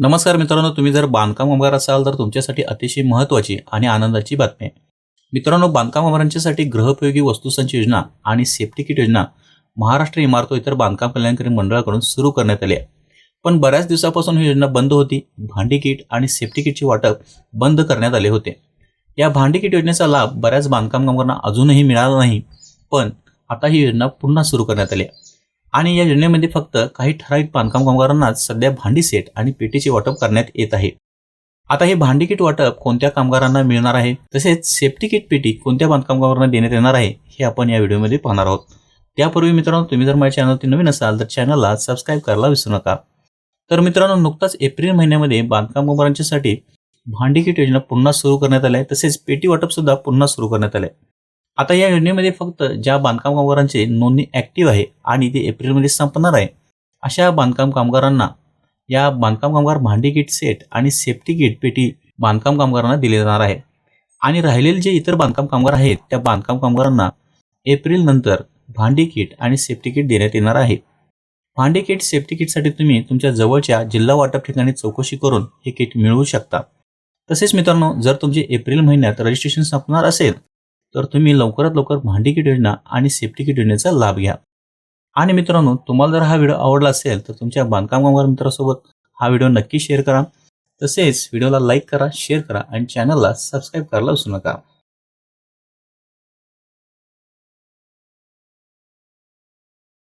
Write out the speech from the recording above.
नमस्कार मित्रांनो तुम्ही जर बांधकाम कामगार असाल तर तुमच्यासाठी अतिशय महत्त्वाची आणि आनंदाची बातमी आहे. मित्रांनो बांधकाम कामगारांच्यासाठी गृहोपयोगी वस्तूसंच योजना आणि सेफ्टी किट योजना महाराष्ट्र इमारत इतर बांधकाम कल्याणकारी मंडळाकडून सुरू करण्यात आली आहे. पण बऱ्याच दिवसापासून ही योजना बंद होती. भांडी किट आणि सेफ्टी किटचे वाटप बंद करण्यात आले होते. या भांडी किट योजनेचा लाभ बऱ्याच बांधकाम कामगारांना अजूनही मिळाला नाही. पण आता ही योजना पुन्हा सुरू करण्यात आली आहे. आणि या योजनेमध्ये फक्त काही ठराविक बांधकाम कामगारांनाच सध्या भांडी सेट आणि पेटीचे वाटप करण्यात येत आहे. आता हे भांडी किट वाटप कोणत्या कामगारांना मिळणार आहे? तसेच सेफ्टी किट पेटी कोणत्या बांधकाम कामगारांना देण्यात येणार आहे? हे आपण या व्हिडिओमध्ये पाहणार आहोत. त्यापूर्वी मित्रांनो तुम्ही जर माझ्या चॅनलवरती नवीन असाल तर चॅनलला सबस्क्राईब करायला विसरू नका. तर मित्रांनो नुकताच एप्रिल महिन्यामध्ये बांधकाम कामगारांच्यासाठी भांडी किट योजना पुन्हा सुरू करण्यात आली आहे. तसेच पेटी वाटप सुद्धा पुन्हा सुरू करण्यात आले आता या योजनेमध्ये फक्त ज्या बांधकाम कामगारांची नोंदणी ॲक्टिव्ह आहे आणि ते एप्रिलमध्ये संपणार आहे अशा बांधकाम कामगारांना या बांधकाम कामगार भांडी किट सेट आणि सेफ्टी किट पेटी बांधकाम कामगारांना दिले जाणार आहे. आणि राहिलेले जे इतर बांधकाम कामगार आहेत त्या बांधकाम कामगारांना एप्रिल नंतर भांडी किट आणि सेफ्टी किट देण्यात येणार आहे. भांडी किट सेफ्टी किटसाठी तुम्ही तुमच्या जवळच्या जिल्हा वाटप ठिकाणी चौकशी करून हे किट मिळवू शकता. तसेच मित्रांनो जर तुमचे एप्रिल महिन्यात रजिस्ट्रेशन संपणार असेल तर तुम्ही लवकरात लवकर भांडी किट योजना आणि सेफ्टी किट योजनेचा लाभ घ्या. आणि मित्रांनो तुम्हाला जर हा व्हिडिओ आवडला असेल तर तुमच्या बांधकाम कामगार मित्रासोबत हा व्हिडिओ नक्की शेअर करा. तसेच व्हिडिओला लाईक करा शेअर करा आणि चॅनलला सबस्क्राईब करायला विसरू नका.